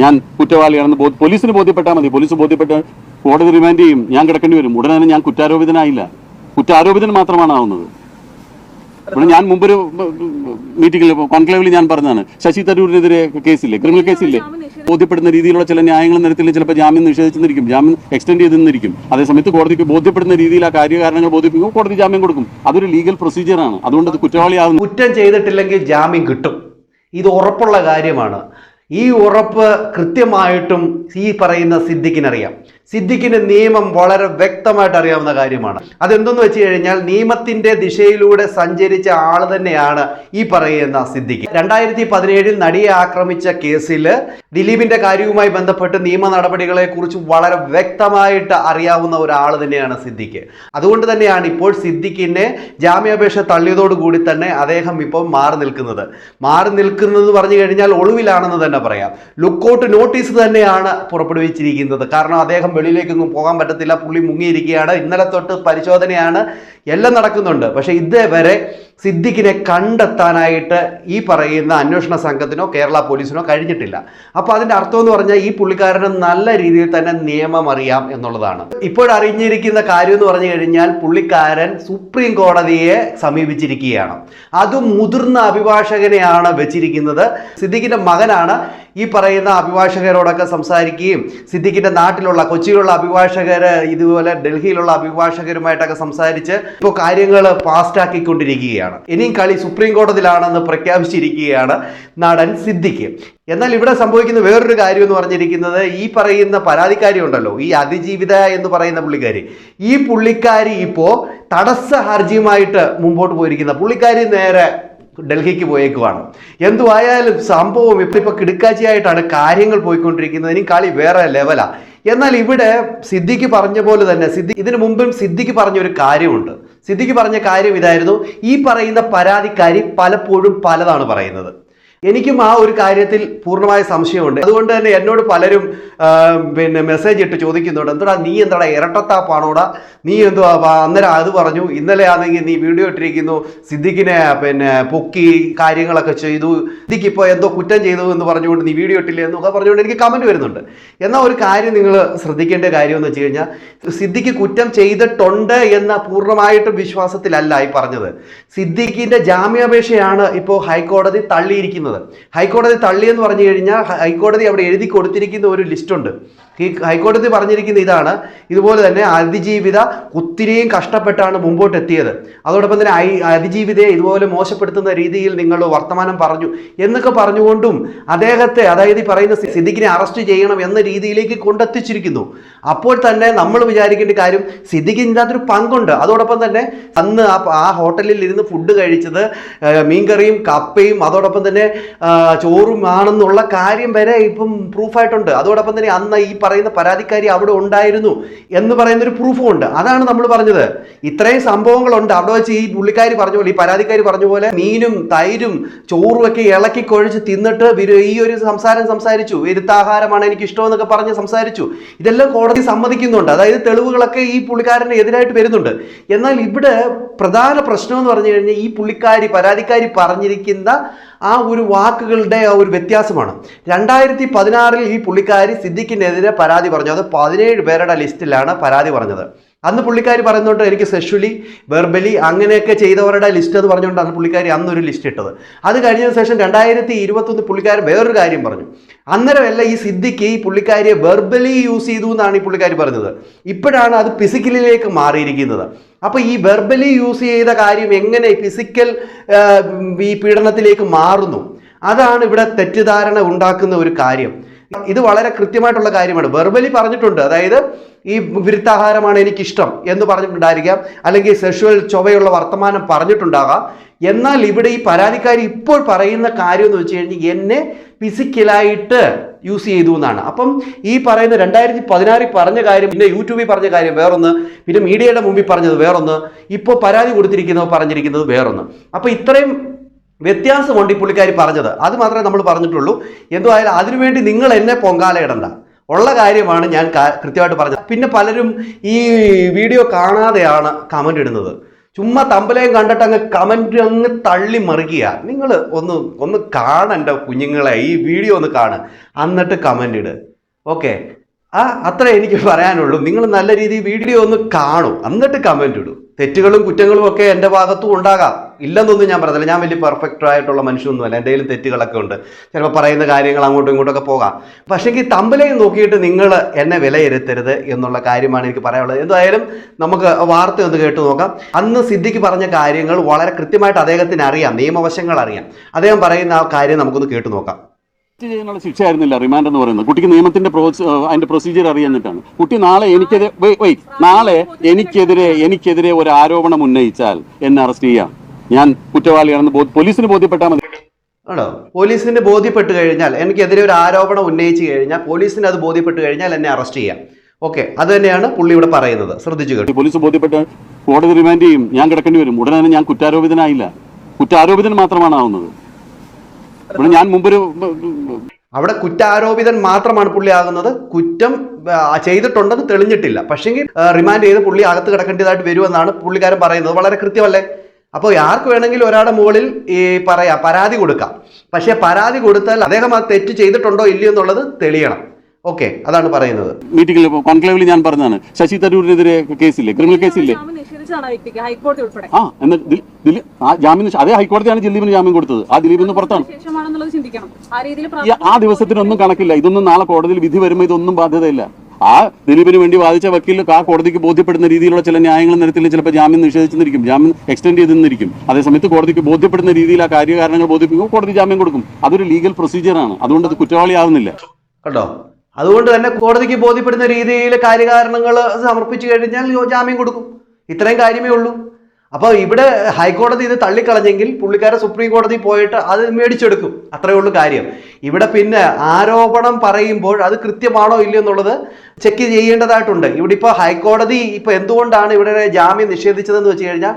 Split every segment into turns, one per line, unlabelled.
ഞാൻ കുറ്റവാളിയാണെന്ന് പോലീസിന് ബോധ്യപ്പെട്ടാൽ മതി. പോലീസ് ബോധ്യപ്പെട്ട് കോടതി റിമാൻഡ് ചെയ്യും. ഞാൻ കിടക്കേണ്ടി വരും. ഉടനെ ഞാൻ കുറ്റാരോപിതനായില്ല. കുറ്റാരോപിതൻ മാത്രമാണ് ആവുന്നത്. ഞാൻ മുമ്പൊരു മീറ്റിംഗിൽ കോൺക്ലേവിൽ ഞാൻ പറഞ്ഞതാണ്. ശശി തരൂരിനെതിരെ കേസില്ലേ? ക്രിമിനൽ കേസില്ലേ? ബോധ്യപ്പെടുന്ന രീതിയിലുള്ള ചില ന്യായങ്ങൾ നിരത്തിൽ ചിലപ്പോൾ ജാമ്യം നിഷേധിച്ചെന്നിരിക്കും ജാമ്യം എക്സ്റ്റെൻഡ് ചെയ്തെന്നിരിക്കും അതേസമയത്ത് കോടതിക്ക് ബോധ്യപ്പെടുന്ന രീതിയിൽ ആ കാര്യകാരണങ്ങൾ ബോധിപ്പിക്കും കോടതി ജാമ്യം കൊടുക്കും. അതൊരു ലീഗൽ പ്രൊസീജിയറാണ് അതുകൊണ്ട് അത് കുറ്റവാളിയാകുന്നു
കുറ്റം ചെയ്തിട്ടില്ലെങ്കിൽ ജാമ്യം കിട്ടും. ഇത് ഉറപ്പുള്ള കാര്യമാണ്. ഈ ഉറപ്പ് കൃത്യമായിട്ടും ഈ പറയുന്ന സിദ്ദിഖിനറിയാം. സിദ്ദിഖിന് നിയമം വളരെ വ്യക്തമായിട്ട് അറിയാവുന്ന കാര്യമാണ്. അതെന്തെന്ന് വെച്ച് കഴിഞ്ഞാൽ നിയമത്തിന്റെ ദിശയിലൂടെ സഞ്ചരിച്ച ആൾ തന്നെയാണ് ഈ പറയുന്ന സിദ്ദിഖ്. രണ്ടായിരത്തി പതിനേഴിൽ നടിയെ ആക്രമിച്ച കേസിൽ ദിലീപിന്റെ കാര്യവുമായി ബന്ധപ്പെട്ട് നിയമ നടപടികളെ കുറിച്ച് വളരെ വ്യക്തമായിട്ട് അറിയാവുന്ന ഒരാൾ തന്നെയാണ് സിദ്ദിഖ്. അതുകൊണ്ട് തന്നെയാണ് ഇപ്പോൾ സിദ്ദിഖിന്റെ ജാമ്യാപേക്ഷ തള്ളിയതോടുകൂടി തന്നെ അദ്ദേഹം ഇപ്പോൾ മാറി നിൽക്കുന്നത്. മാറി നിൽക്കുന്നത് പറഞ്ഞു കഴിഞ്ഞാൽ ഒളിവിലാണെന്ന് തന്നെ പറയാം. ലുക്കൗട്ട് നോട്ടീസ് തന്നെയാണ് പുറപ്പെടുവിച്ചിരിക്കുന്നത്. കാരണം അദ്ദേഹം വെളിയിലേക്കൊന്നും പോകാൻ പറ്റത്തില്ല. പുള്ളി മുങ്ങിയിരിക്കുകയാണ്. ഇന്നലെ തൊട്ട് പരിശോധനയാണ് എല്ലാം നടക്കുന്നുണ്ട്. പക്ഷേ ഇതേവരെ സിദ്ദിഖിനെ കണ്ടെത്താനായിട്ട് ഈ പറയുന്ന അന്വേഷണ സംഘത്തിനോ കേരള പോലീസിനോ കഴിഞ്ഞിട്ടില്ല. അപ്പോൾ അതിന്റെ അർത്ഥം എന്ന് പറഞ്ഞാൽ ഈ പുള്ളിക്കാരന് നല്ല രീതിയിൽ തന്നെ നിയമം അറിയാം എന്നുള്ളതാണ്. ഇപ്പോഴറിഞ്ഞിരിക്കുന്ന കാര്യം എന്ന് പറഞ്ഞു കഴിഞ്ഞാൽ പുള്ളിക്കാരൻ സുപ്രീം കോടതിയെ സമീപിച്ചിരിക്കുകയാണ്. അതും മുതിർന്ന അഭിഭാഷകനെയാണ് വെച്ചിരിക്കുന്നത്. സിദ്ദിഖിന്റെ മകനാണ് ഈ പറയുന്ന അഭിഭാഷകരോടൊക്കെ സംസാരിക്കുകയും സിദ്ദിഖിന്റെ നാട്ടിലുള്ള കൊച്ചിയിലുള്ള അഭിഭാഷകര് ഇതുപോലെ ഡൽഹിയിലുള്ള അഭിഭാഷകരുമായിട്ടൊക്കെ സംസാരിച്ച് ഇപ്പോൾ കാര്യങ്ങൾ ഫാസ്റ്റാക്കിക്കൊണ്ടിരിക്കുകയാണ് ഇനിയും കളി സുപ്രീം കോടതിയിലാണെന്ന് പ്രഖ്യാപിച്ചിരിക്കുകയാണ് നടൻ സിദ്ദിഖ്. എന്നാൽ ഇവിടെ സംഭവിക്കുന്ന വേറൊരു കാര്യം എന്ന് പറഞ്ഞിരിക്കുന്നത് ഈ പറയുന്ന പരാതിക്കാരി ഉണ്ടല്ലോ ഈ അതിജീവിത എന്ന് പറയുന്ന പുള്ളിക്കാരി. ഈ പുള്ളിക്കാരി ഇപ്പോൾ തടസ്സ ഹർജിയുമായിട്ട് മുമ്പോട്ട് പോയിരിക്കുന്ന. പുള്ളിക്കാരി നേരെ ഡൽഹിക്ക് പോയേക്കുവാണ്. എന്തുവായാലും സംഭവം ഇപ്പം ഇപ്പം കിടുക്കാച്ചിയായിട്ടാണ് കാര്യങ്ങൾ പോയിക്കൊണ്ടിരിക്കുന്നത്. ഇനി കളി വേറെ ലെവലാണ് എന്നാൽ ഇവിടെ സിദ്ധിക്ക് പറഞ്ഞ പോലെ തന്നെ സിദ്ധി ഇതിനു മുമ്പും സിദ്ദിഖ് പറഞ്ഞ ഒരു കാര്യമുണ്ട്. സിദ്ധിക്ക് പറഞ്ഞ കാര്യം ഇതായിരുന്നു. ഈ പറയുന്ന പരാതിക്കാരി പലപ്പോഴും പലതാണ് പറയുന്നത്. എനിക്കും ആ ഒരു കാര്യത്തിൽ പൂർണമായ സംശയമുണ്ട്. അതുകൊണ്ട് തന്നെ എന്നോട് പലരും പിന്നെ മെസ്സേജ് ഇട്ട് ചോദിക്കുന്നുണ്ട്. എന്തോടാ നീ എന്താടാ ഇരട്ടത്താപ്പാണോടാ? നീ എന്തുവാ അന്നേരം അത് പറഞ്ഞു. ഇന്നലെ ആണെങ്കിൽ നീ വീഡിയോ ഇട്ടിരിക്കുന്നു. സിദ്ദിഖിനെ പിന്നെ പൊക്കി കാര്യങ്ങളൊക്കെ ചെയ്തു. സിദ്ദിഖ് ഇപ്പോൾ എന്തോ കുറ്റം ചെയ്തു എന്ന് പറഞ്ഞുകൊണ്ട് നീ വീഡിയോ ഇട്ടില്ല എന്നൊക്കെ പറഞ്ഞുകൊണ്ട് എനിക്ക് കമന്റ് വരുന്നുണ്ട്. എന്നാൽ ഒരു കാര്യം നിങ്ങൾ ശ്രദ്ധിക്കേണ്ട കാര്യം എന്ന് വെച്ച് കഴിഞ്ഞാൽ സിദ്ദിഖ് കുറ്റം ചെയ്തിട്ടുണ്ട് എന്ന പൂർണമായിട്ടും വിശ്വാസത്തിലല്ല ഈ പറഞ്ഞത്. സിദ്ദിഖിന്റെ ജാമ്യാപേക്ഷയാണ് ഇപ്പോൾ ഹൈക്കോടതി തള്ളിയിരിക്കുന്നത്. ഹൈക്കോടതി തള്ളിയെന്ന് പറഞ്ഞു കഴിഞ്ഞാൽ ഹൈക്കോടതി അവിടെ എഴുതി കൊടുത്തിരിക്കുന്ന ഒരു ലിസ്റ്റുണ്ട് ഈ ഹൈക്കോടതി പറഞ്ഞിരിക്കുന്ന ഇതാണ്. ഇതുപോലെ തന്നെ അതിജീവിത ഒത്തിരിയും കഷ്ടപ്പെട്ടാണ് മുമ്പോട്ട് എത്തിയത് അതോടൊപ്പം തന്നെ അതിജീവിതയെ ഇതുപോലെ മോശപ്പെടുത്തുന്ന രീതിയിൽ നിങ്ങൾ വർത്തമാനം പറഞ്ഞു എന്നൊക്കെ പറഞ്ഞുകൊണ്ടും അദ്ദേഹത്തെ അതായത് ഈ പറയുന്ന സിദ്ദിഖിനെ അറസ്റ്റ് ചെയ്യണം എന്ന രീതിയിലേക്ക് കൊണ്ടെത്തിച്ചിരിക്കുന്നു. അപ്പോൾ തന്നെ നമ്മൾ വിചാരിക്കേണ്ട കാര്യം സിദ്ദിഖിന് ഇതിനകത്തൊരു പങ്കുണ്ട്. അതോടൊപ്പം തന്നെ അന്ന് ആ ആ ഹോട്ടലിൽ ഇരുന്ന് ഫുഡ് കഴിച്ചത് മീൻകറിയും കപ്പയും അതോടൊപ്പം തന്നെ ചോറും ആണെന്നുള്ള കാര്യം വരെ ഇപ്പം പ്രൂഫായിട്ടുണ്ട്. അതോടൊപ്പം തന്നെ അന്ന് ഈ പറയുന്ന പരാതിക്കാരി അവിടെ ഉണ്ടായിരുന്നു എന്ന് പറയുന്ന ഒരു പ്രൂഫും ഉണ്ട് അതാണ് നമ്മൾ പറഞ്ഞത്. ഇത്രയും സംഭവങ്ങളുണ്ട്. അവിടെ വെച്ച് ഈ പുള്ളിക്കാരി പറഞ്ഞ പോലെ ഈ പരാതിക്കാരി പറഞ്ഞ പോലെ മീനും തൈരും ചോറും ഒക്കെ ഇളക്കി കൊഴിച്ച് തിന്നിട്ട് ഈ ഒരു സംസാരം സംസാരിച്ചു. വിരുത്താഹാരമാണ് എനിക്ക് ഇഷ്ടമെന്നൊക്കെ പറഞ്ഞ് സംസാരിച്ചു. ഇതെല്ലാം കോടതി സമ്മതിക്കുന്നുണ്ട്. അതായത് തെളിവുകളൊക്കെ ഈ പുള്ളിക്കാരന് എതിരായിട്ട് വരുന്നുണ്ട്. എന്നാൽ ഇവിടെ പ്രധാന പ്രശ്നം എന്ന് പറഞ്ഞു കഴിഞ്ഞാൽ ഈ പുള്ളിക്കാരി പരാതിക്കാരി പറഞ്ഞിരിക്കുന്ന ആ ഒരു വാക്കുകളുടെ ആ ഒരു വ്യത്യാസമാണ്. രണ്ടായിരത്തി പതിനാറിൽ ഈ പുള്ളിക്കാരി സിദ്ദിഖിനെതിരെ പരാതി പറഞ്ഞു. അത് പതിനേഴ് പേരുടെ ലിസ്റ്റിലാണ് പരാതി പറഞ്ഞത്. അന്ന് പുള്ളിക്കാരി പറയുന്നുണ്ട് എനിക്ക് സെഷ്വലി വെർബലി അങ്ങനെയൊക്കെ ചെയ്തവരുടെ ലിസ്റ്റ് എന്ന് പറഞ്ഞുകൊണ്ടാണ് പുള്ളിക്കാരി അന്നൊരു ലിസ്റ്റ് ഇട്ടത്. അത് കഴിഞ്ഞതിന് ശേഷം രണ്ടായിരത്തി ഇരുപത്തൊന്ന് പുള്ളിക്കാരൻ വേറൊരു കാര്യം പറഞ്ഞു. അന്നേരമല്ല ഈ സിദ്ധിക്ക് ഈ പുള്ളിക്കാരിയെ വെർബലി യൂസ് ചെയ്തു എന്നാണ് ഈ പുള്ളിക്കാരി പറഞ്ഞത്. ഇപ്പോഴാണ് അത് ഫിസിക്കലിലേക്ക് മാറിയിരിക്കുന്നത്. അപ്പോൾ ഈ വെർബലി യൂസ് ചെയ്ത കാര്യം എങ്ങനെ ഫിസിക്കൽ ഈ പീഡനത്തിലേക്ക് മാറുന്നു? അതാണ് ഇവിടെ തെറ്റിദ്ധാരണ ഉണ്ടാക്കുന്ന ഒരു കാര്യം. ഇത് വളരെ കൃത്യമായിട്ടുള്ള കാര്യമാണ്. വെർബലി പറഞ്ഞിട്ടുണ്ട്. അതായത് ഈ വിരുദ്ധാഹാരമാണ് എനിക്കിഷ്ടം എന്ന് പറഞ്ഞിട്ടുണ്ടായിരിക്കാം. അല്ലെങ്കിൽ സെക്ഷുവൽ ചൊവ്വയുള്ള വർത്തമാനം പറഞ്ഞിട്ടുണ്ടാകാം. എന്നാൽ ഇവിടെ ഈ പരാതിക്കാരി ഇപ്പോൾ പറയുന്ന കാര്യം എന്ന് വെച്ച് കഴിഞ്ഞാൽ എന്നെ ഫിസിക്കലായിട്ട് യൂസ് ചെയ്തു എന്നാണ്. അപ്പം ഈ പറയുന്ന രണ്ടായിരത്തി പതിനാറിൽ പറഞ്ഞ കാര്യം പിന്നെ യൂട്യൂബിൽ പറഞ്ഞ കാര്യം വേറൊന്ന് പിന്നെ മീഡിയയുടെ മുമ്പിൽ പറഞ്ഞത് വേറൊന്ന് ഇപ്പോൾ പരാതി കൊടുത്തിരിക്കുന്നത് പറഞ്ഞിരിക്കുന്നത് വേറൊന്ന്. അപ്പോൾ ഇത്രയും വ്യത്യാസമുണ്ട് ഈ പുള്ളിക്കാരി പറഞ്ഞത്. അത് മാത്രമേ നമ്മൾ പറഞ്ഞിട്ടുള്ളൂ. എന്തുമായാലും അതിനുവേണ്ടി നിങ്ങൾ എന്നെ പൊങ്കാല ഇടണ്ട ഉള്ള കാര്യമാണ് ഞാൻ കൃത്യമായിട്ട് പറഞ്ഞത്. പിന്നെ പലരും ഈ വീഡിയോ കാണാതെയാണ് കമന്റ് ഇടുന്നത്. ചുമ്മാ തമ്പലയും കണ്ടിട്ട് അങ്ങ് കമന്റ് അങ്ങ് തള്ളി മറിക്കുക. നിങ്ങൾ ഒന്ന് ഒന്ന് കാണണ്ട കുഞ്ഞുങ്ങളെ ഈ വീഡിയോ ഒന്ന് കാണ്. എന്നിട്ട് കമന്റ് ഇട്. ഓക്കെ ആ അത്ര എനിക്ക് പറയാനുള്ളൂ. നിങ്ങൾ നല്ല രീതിയിൽ വീഡിയോ ഒന്ന് കാണും. എന്നിട്ട് കമന്റ് ഇടും. തെറ്റുകളും കുറ്റങ്ങളും ഒക്കെ എന്റെ ഭാഗത്തും ഉണ്ടാകാം. ഇല്ലെന്നൊന്നും ഞാൻ പറഞ്ഞില്ല. ഞാൻ വലിയ പെർഫെക്റ്റ് ആയിട്ടുള്ള മനുഷ്യനൊന്നുമല്ല എന്തെങ്കിലും തെറ്റുകളൊക്കെ ഉണ്ട്. ചിലപ്പോൾ പറയുന്ന കാര്യങ്ങൾ അങ്ങോട്ടും ഇങ്ങോട്ടൊക്കെ പോകാം. പക്ഷേങ്കിൽ തമ്പലയും നോക്കിയിട്ട് നിങ്ങൾ എന്നെ വിലയിരുത്തരുത് എന്നുള്ള കാര്യമാണ് എനിക്ക് പറയാനുള്ളത്. എന്തായാലും നമുക്ക് വാർത്ത ഒന്ന് കേട്ട് നോക്കാം. അന്ന് സിദ്ദിഖ് പറഞ്ഞ കാര്യങ്ങൾ വളരെ കൃത്യമായിട്ട് അദ്ദേഹത്തിന് അറിയാം. നിയമവശങ്ങൾ അറിയാം. അദ്ദേഹം പറയുന്ന ആ കാര്യം നമുക്കൊന്ന് കേട്ട് നോക്കാം.
തെറ്റ് ചെയ്യാനുള്ള ശിക്ഷയായിരുന്നില്ല റിമാൻഡ് എന്ന് പറയുന്നത്. കുട്ടിക്ക് നിയമത്തിന്റെ അതിന്റെ പ്രൊസീജിയർ അറിയാഞ്ഞിട്ടാണ്. കുട്ടി നാളെ എനിക്കെതിരെ നാളെ എനിക്കെതിരെ എനിക്കെതിരെ ഒരു ആരോപണം ഉന്നയിച്ചാൽ എന്നെ അറസ്റ്റ് ചെയ്യാം. ഞാൻ കുറ്റവാളിയാണെന്ന് പോലീസിന് ബോധ്യപ്പെട്ടാൽ മതി.
ആണോ? പോലീസിന് ബോധ്യപ്പെട്ട് കഴിഞ്ഞാൽ എനിക്കെതിരെ ഒരു ആരോപണം ഉന്നയിച്ചു കഴിഞ്ഞാൽ പോലീസിന് അത് ബോധ്യപ്പെട്ട് കഴിഞ്ഞാൽ എന്നെ അറസ്റ്റ് ചെയ്യാം. ഓക്കെ അത് തന്നെയാണ് പുള്ളി ഇവിടെ പറയുന്നത്. ശ്രദ്ധിച്ചു കേട്ടു.
പോലീസ് ബോധ്യപ്പെട്ട് കോടതി റിമാൻഡ് ചെയ്യും. ഞാൻ കിടക്കേണ്ടി വരും. ഉടനെ തന്നെ ഞാൻ കുറ്റാരോപിതനായില്ല. കുറ്റാരോപിതൻ മാത്രമാണ് ആവുന്നത്. ഇവിടെ ഞാൻ മുമ്പൊരു
അവിടെ കുറ്റാരോപിതൻ മാത്രമാണ് പുള്ളി ആകുന്നത്. കുറ്റം ചെയ്തിട്ടുണ്ടെന്ന് തെളിഞ്ഞിട്ടില്ല. പക്ഷേങ്കിൽ റിമാൻഡ് ചെയ്ത് പുള്ളി അകത്ത് കിടക്കേണ്ടതായിട്ട് വരുമെന്നാണ് പുള്ളിക്കാരൻ പറയുന്നത്. വളരെ കൃത്യമല്ലേ? അപ്പോൾ ആർക്ക് വേണമെങ്കിലും ഒരാളുടെ മുകളിൽ ഈ പറയാം പരാതി കൊടുക്കാം. പക്ഷേ പരാതി കൊടുത്താൽ അദ്ദേഹം ആ തെറ്റ് ചെയ്തിട്ടുണ്ടോ ഇല്ലയോ എന്നുള്ളത് തെളിയണം. ഓക്കെ അതാണ് പറയുന്നത്.
മീറ്റിംഗിൽ കോൺക്ലേവിൽ ഞാൻ പറഞ്ഞതാണ് ശശി തരൂരിനെതിരെ കേസില്ലേ? ക്രിമിനൽ കേസില്ലേ?
ആ
ദിലീപ് ജാമ്യം അതേ ഹൈക്കോടതിയാണ് ദിലീപിന് ജാമ്യം കൊടുത്തത്. ആ ദിലീപ് ഇന്ന് പുറത്താണ്.
ശേഷമാണെന്നുള്ളത് ചിന്തിക്കണം. ആ രീതിയിൽ
ഈ ആ ദിവസത്തിനൊന്നും കണക്കില്ല. ഇതൊന്നും നാളെ കോടതിയിൽ വിധി വരുമ്പോൾ ഇതൊന്നും ബാധ്യതയില്ല. ആ ദിലീപിന് വേണ്ടി വാദിച്ച വക്കീൽ ആ കോടതിക്ക് ബോധ്യപ്പെടുന്ന രീതിയിലുള്ള ചില ന്യായങ്ങൾ നിരത്തിൽ ചിലപ്പോൾ ജാമ്യം നിഷേധിച്ചെന്നിരിക്കും. ജാമ്യം എക്സ്റ്റെൻഡ് ചെയ്തെന്നിരിക്കും. അതേസമയത്ത് കോടതിക്ക് ബോധ്യപ്പെടുന്ന രീതിയിൽ ആ കാര്യകാരണങ്ങൾ ബോധിപ്പിക്കുമ്പോൾ കോടതി ജാമ്യം കൊടുക്കും. അതൊരു ലീഗൽ പ്രൊസീജിയറാണ് അതുകൊണ്ട് അത് കുറ്റവാളിയാവുന്നില്ല
കേട്ടോ അതുകൊണ്ട് തന്നെ കോടതിക്ക് ബോധ്യപ്പെടുന്ന രീതിയിൽ കാര്യകാരണങ്ങൾ സമർപ്പിച്ചു കഴിഞ്ഞാൽ ജാമ്യം കൊടുക്കും. ഇത്രയും കാര്യമേ ഉള്ളൂ. അപ്പോൾ ഇവിടെ ഹൈക്കോടതി ഇത് തള്ളിക്കളഞ്ഞെങ്കിൽ പുള്ളിക്കാരൻ സുപ്രീം കോടതി പോയിട്ട് അത് മേടിച്ചെടുക്കും. അത്രയേ ഉള്ളൂ കാര്യം. ഇവിടെ പിന്നെ ആരോപണം പറയുമ്പോൾ അത് കൃത്യമാണോ ഇല്ലയോ എന്നുള്ളത് ചെക്ക് ചെയ്യേണ്ടതായിട്ടുണ്ട്. ഇവിടെ ഇപ്പോൾ ഹൈക്കോടതി ഇപ്പോൾ എന്തുകൊണ്ടാണ് ഇവിടെ ജാമ്യം നിഷേധിച്ചതെന്ന് വെച്ച് കഴിഞ്ഞാൽ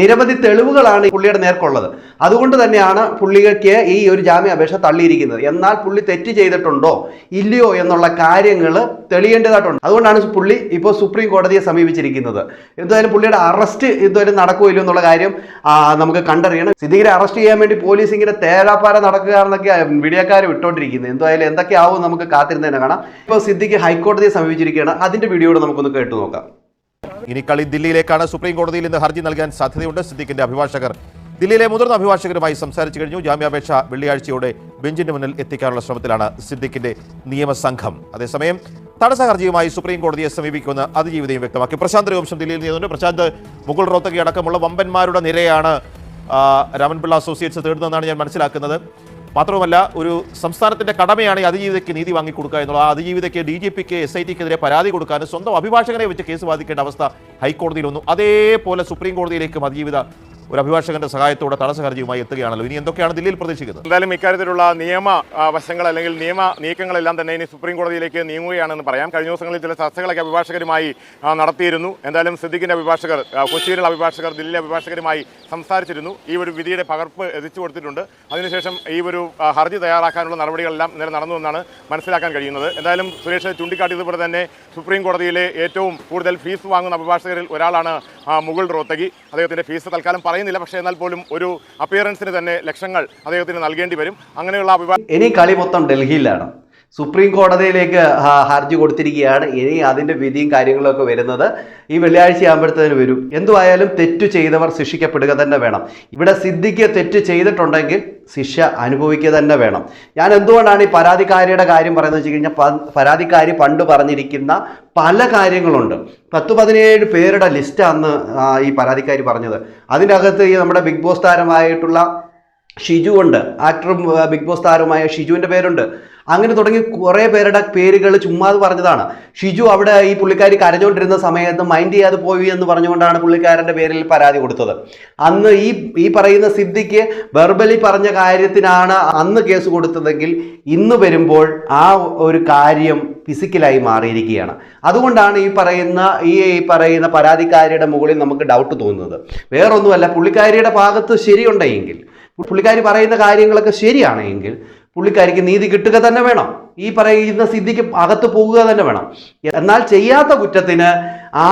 നിരവധി തെളിവുകളാണ് പുള്ളിയുടെ നേർക്കുള്ളത്. അതുകൊണ്ട് തന്നെയാണ് പുള്ളിക്ക് ഈ ഒരു ജാമ്യ അപേക്ഷ തള്ളിയിരിക്കുന്നത്. എന്നാൽ പുള്ളി തെറ്റ് ചെയ്തിട്ടുണ്ടോ? ഇല്ലയോ എന്നുള്ള കാര്യങ്ങൾ തെളിയേണ്ടതായിട്ടുണ്ട്. അതുകൊണ്ടാണ് പുള്ളി ഇപ്പോൾ സുപ്രീം കോടതിയെ സമീപിച്ചിരിക്കുന്നത്. എന്തായാലും പുള്ളിയുടെ അറസ്റ്റ് എന്തായാലും നടക്കുമല്ലോ എന്നുള്ള കാര്യം നമുക്ക് കണ്ടറിയണം. സിദ്ദീഖിനെ അറസ്റ്റ് ചെയ്യാൻ വേണ്ടി പോലീസ് ഇങ്ങനെ തേരാപ്പാര നടക്കുക എന്നൊക്കെ വീഡിയോക്കാർ വിട്ടോണ്ടിരിക്കുന്നത്. എന്തായാലും എന്തൊക്കെയാവും നമുക്ക് കാത്തിരുന്നതിനെ കാണാം. ഇപ്പോൾ സിദ്ദീഖ് ഹൈക്കോടതിയെ സമീപിച്ചിരിക്കുകയാണ്. അതിന്റെ വീഡിയോ കൂടെ നമുക്കൊന്ന് കേട്ടു നോക്കാം.
ഇനി കളി ദില്ലിയിലേക്കാണ്. സുപ്രീം കോടതിയിൽ ഇന്ന് ഹർജി നൽകാൻ സാധ്യതയുണ്ട്. സിദ്ദിഖിന്റെ അഭിഭാഷകർ ദില്ലിയിലെ മുതിർന്ന അഭിഭാഷകരുമായി സംസാരിച്ചു കഴിഞ്ഞു. ജാമ്യാപേക്ഷ വെള്ളിയാഴ്ചയോടെ ബെഞ്ചിന്റെ മുന്നിൽ എത്തിക്കാനുള്ള ശ്രമത്തിലാണ് സിദ്ദിഖിന്റെ നിയമസംഘം അതേസമയം തടസ്സ ഹർജിയുമായി സുപ്രീം കോടതിയെ സമീപിക്കുമെന്ന് അതിജീവിതയും വ്യക്തമാക്കി. പ്രശാന്ത് രഘുവംശം ദില്ലിയിൽ നിന്നുണ്ട്. പ്രശാന്ത് മുകുൾ റോത്തകി അടക്കമുള്ള വമ്പന്മാരുടെ നിരയാണ് രാമൻപിള്ള അസോസിയേറ്റ്സ് തേടുന്നതെന്നാണ് ഞാൻ മനസ്സിലാക്കുന്നത്. മാത്രവുമല്ല ഒരു സംസ്ഥാനത്തിന്റെ കടമയാണ് ഈ അതിജീവിതയ്ക്ക് നീതി വാങ്ങിക്കൊടുക്കുക എന്നുള്ളത് ആ അതിജീവിതയ്ക്ക് ഡി ജി പിക്ക് എസ് ഐ ടിക്കെതിരെ പരാതി കൊടുക്കാനും സ്വന്തം അഭിഭാഷകനെ വെച്ച് കേസ് വാദിക്കേണ്ട അവസ്ഥ ഹൈക്കോടതിയിൽ വന്നു അതേപോലെ സുപ്രീം കോടതിയിലേക്കും അതിജീവിത ഒരു അഭിഭാഷകന്റെ സഹായത്തോടെ തടസ്സ ഹർജിയുമായി എത്തുകയാണല്ലോ. ഇനി എന്തൊക്കെയാണ് ദില്ലിയിൽ പ്രതീക്ഷിക്കുന്നത്?
എന്തായാലും ഇക്കാര്യത്തിലുള്ള നിയമ വശങ്ങൾ അല്ലെങ്കിൽ നിയമ നീക്കങ്ങളെല്ലാം തന്നെ ഇനി സുപ്രീം കോടതിയിലേക്ക് നീങ്ങുകയാണെന്ന് പറയാം. കഴിഞ്ഞ ദിവസങ്ങളിൽ ചില ചർച്ചകളൊക്കെ അഭിഭാഷകരുമായി നടത്തിയിരുന്നു. എന്തായാലും സിദ്ദിഖിന്റെ അഭിഭാഷകർ കൊച്ചിയിലെ കൊച്ചിയിലുള്ള അഭിഭാഷകർ ദില്ലിയിലെ അഭിഭാഷകരുമായി സംസാരിച്ചിരുന്നു. ഈ ഒരു വിധിയുടെ പകർപ്പ് എത്തിച്ചു കൊടുത്തിട്ടുണ്ട്. അതിനുശേഷം ഈ ഒരു ഹർജി തയ്യാറാക്കാനുള്ള നടപടികളെല്ലാം ഇന്നലെ നടന്നു എന്നാണ് മനസ്സിലാക്കാൻ കഴിയുന്നത്. എന്തായാലും സുരേഷ് ചൂണ്ടിക്കാട്ടിയതുപോലെ തന്നെ സുപ്രീം കോടതിയിലെ ഏറ്റവും കൂടുതൽ ഫീസ് വാങ്ങുന്ന അഭിഭാഷകരിൽ ഒരാളാണ് മുകുൾ റോത്തകി അദ്ദേഹത്തിന്റെ ഫീസ് തൽക്കാലം പറയുന്നില്ല പക്ഷേ എന്നാൽ പോലും ഒരു അപ്പിയറൻസിന് തന്നെ ലക്ഷങ്ങൾ അദ്ദേഹത്തിന് നൽകേണ്ടി വരും. അങ്ങനെയുള്ള അഭിപ്രായം
ഇനി കളി മൊത്തം ഡൽഹിയിലാണ്. സുപ്രീം കോടതിയിലേക്ക് ഹർജി കൊടുത്തിരിക്കുകയാണ്. ഇനി അതിന്റെ വിധിയും കാര്യങ്ങളൊക്കെ വരുന്നത് ഈ വെള്ളിയാഴ്ച ആകുമ്പോഴത്തേന് വരും. എന്തുവായാലും തെറ്റു ചെയ്തവർ ശിക്ഷിക്കപ്പെടുക തന്നെ വേണം. ഇവിടെ സിദ്ധിക്ക് തെറ്റ് ചെയ്തിട്ടുണ്ടെങ്കിൽ ശിക്ഷ അനുഭവിക്കുക തന്നെ വേണം. ഞാൻ എന്തുകൊണ്ടാണ് ഈ പരാതിക്കാരിയുടെ കാര്യം പറയുന്നത് വെച്ച് കഴിഞ്ഞാൽ പരാതിക്കാരി പണ്ട് പറഞ്ഞിരിക്കുന്ന പല കാര്യങ്ങളുണ്ട്. പത്ത് പതിനേഴ് പേരുടെ ലിസ്റ്റ് അന്ന് ഈ പരാതിക്കാരി പറഞ്ഞത്. അതിന്റെ അകത്ത് ഈ നമ്മുടെ ബിഗ് ബോസ് താരമായിട്ടുള്ള ഷിജു ഉണ്ട്. ആക്ടറും ബിഗ് ബോസ് താരവുമായ ഷിജുവിന്റെ പേരുണ്ട്. അങ്ങനെ തുടങ്ങി കുറേ പേരുടെ പേരുകൾ ചുമ്മാതെ പറഞ്ഞതാണ്. ഷിജു അവിടെ ഈ പുള്ളിക്കാരി കരഞ്ഞുകൊണ്ടിരുന്ന സമയത്ത് മൈൻഡ് ചെയ്യാതെ പോയി എന്ന് പറഞ്ഞുകൊണ്ടാണ് പുള്ളിക്കാരന്റെ പേരിൽ പരാതി കൊടുത്തത്. അന്ന് ഈ ഈ പറയുന്ന സിദ്ധിക്ക് വെർബലി പറഞ്ഞ കാര്യത്തിനാണ് അന്ന് കേസ് കൊടുത്തതെങ്കിൽ ഇന്ന് വരുമ്പോൾ ആ ഒരു കാര്യം ഫിസിക്കലായി മാറിയിരിക്കുകയാണ്. അതുകൊണ്ടാണ് ഈ പറയുന്ന ഈ പറയുന്ന പരാതിക്കാരിയുടെ മുകളിൽ നമുക്ക് ഡൗട്ട് തോന്നുന്നത്. വേറൊന്നുമല്ല പുള്ളിക്കാരിയുടെ ഭാഗത്ത് ശരിയുണ്ടെങ്കിൽ പുള്ളിക്കാരി പറയുന്ന കാര്യങ്ങളൊക്കെ ശരിയാണെങ്കിൽ പുള്ളിക്കാരിക്ക് നീതി കിട്ടുക തന്നെ വേണം. ഈ പറയുന്ന സിദ്ധിക്ക് അകത്ത് പോകുക തന്നെ വേണം. എന്നാൽ ചെയ്യാത്ത കുറ്റത്തിന്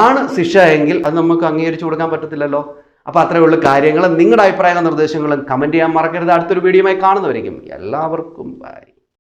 ആണ് ശിക്ഷ എങ്കിൽ അത് നമുക്ക് അംഗീകരിച്ചു കൊടുക്കാൻ പറ്റത്തില്ലല്ലോ. അപ്പോൾ അത്രയേ ഉള്ളൂ കാര്യങ്ങൾ. നിങ്ങളുടെ അഭിപ്രായങ്ങളും നിർദ്ദേശങ്ങളും കമന്റ് ചെയ്യാൻ മറക്കരുത്. അടുത്തൊരു വീഡിയോയുമായി കാണുന്നവരേക്കും എല്ലാവർക്കും ബൈ